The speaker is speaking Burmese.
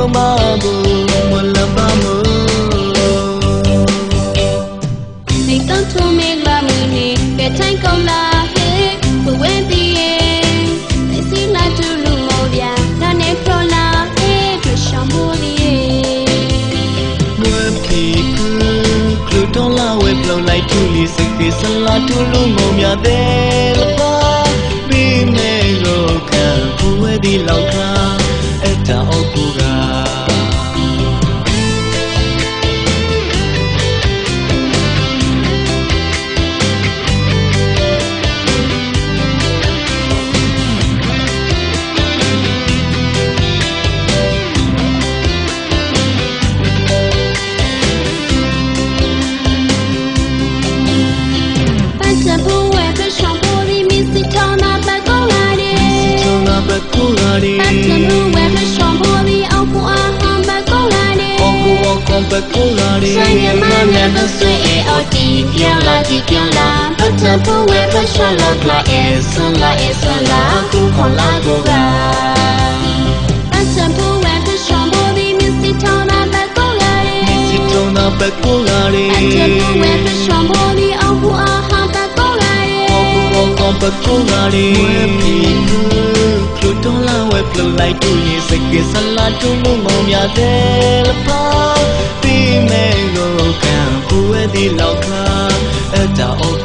climb လို့မဘူးမလပါမနေတော့ထုံးမလာမနေကထိုင်ကောင်းလာ ကွန်ဘကူလာဒီဆိုင်ရမနဲ့မဆွေအော်တီပြောင်းလာတီပြောင်းလာပတ်စံဖို့ဝဲဖရှောင်းလာကလာအဲဆန်လာအဲဆန်လာကူခေါ်လာကိုကပတ်စံဖို့ဝဲဖရှောင်းပေါ်ဒီမစ်စီထောင်းနာပတ်ကောလာတဲ့စီချုံနာဘကူလာဒီပတ်စံဖို့ဝဲဖရှောင်းပေါ်ဒီအောက်ကိုအားဟမ်ပတ်ကောလာတဲ့အော်ကူအော်ကွန်ဘကူလာဒီဝဲပီကူကလူတော်လာဝဲပလုံလိုက်တူရင်စိတ်ကေဆလာတူလူငုံမြတဲ့လပါ me go can who at the local at the